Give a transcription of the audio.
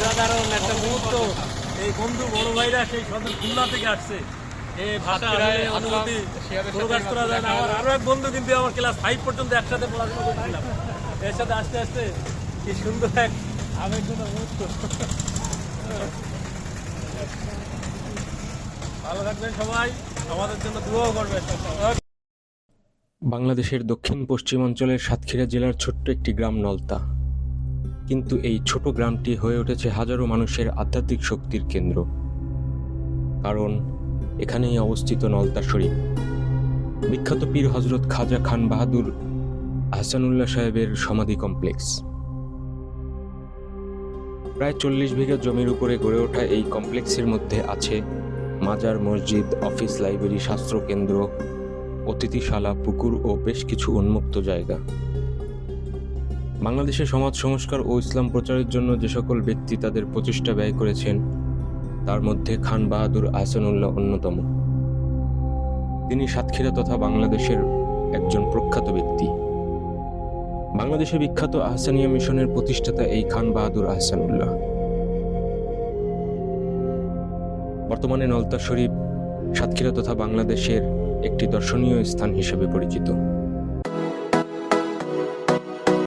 অসাধারণ একটা মুহূর্ত। এই বন্ধু বড় ভাইরা সেই সদর খুলনা থেকে আসছে। এই ভাষা অনুভূতি প্রকাশ করা যায় না। আমার আরও এক বন্ধু কিন্তু আমার ক্লাস ফাইভ পর্যন্ত একসাথে পড়াশোনা করছিলাম এর সাথে আস্তে আস্তে কি সুন্দর এক আবেগজনক মুহূর্ত। ভালো থাকবেন সবাই। আমাদের জন্য দুয়াও করবেন। বাংলাদেশের দক্ষিণ পশ্চিমাঞ্চলের সাতক্ষীরা জেলার ছোট্ট একটি গ্রাম নলতা। কিন্তু এই ছোট গ্রামটি হয়ে উঠেছে হাজারো মানুষের আধ্যাত্মিক শক্তির কেন্দ্র। কারণ এখানেই অবস্থিত নলতা শরীফ। বিখ্যাত পীর হজরত খাজা খান বাহাদুর আহসানুল্লাহ সাহেবের সমাধি কমপ্লেক্স। প্রায় চল্লিশ বিঘা জমির উপরে গড়ে ওঠা এই কমপ্লেক্সের মধ্যে আছে মাজার, মসজিদ, অফিস, লাইব্রেরি শাস্ত্র কেন্দ্র অতিথিশালা, পুকুর ও বেশ কিছু উন্মুক্ত জায়গা। বাংলাদেশে সমাজ সংস্কার ও ইসলাম প্রচারের জন্য যে সকল ব্যক্তি তাদের প্রচেষ্টা ব্যয় করেছেন, তার মধ্যে খান বাহাদুর আহসানুল্লাহ অন্যতম। তিনি সাতক্ষীরা তথা বাংলাদেশের একজন প্রখ্যাত ব্যক্তি। বাংলাদেশে বিখ্যাত আহসানিয়া মিশনের প্রতিষ্ঠাতা এই খান বাহাদুর আহসানুল্লাহ বর্তমানে নলতা শরীফ সাতক্ষীরা তথা বাংলাদেশের একটি দর্শনীয় স্থান হিসেবে পরিচিত।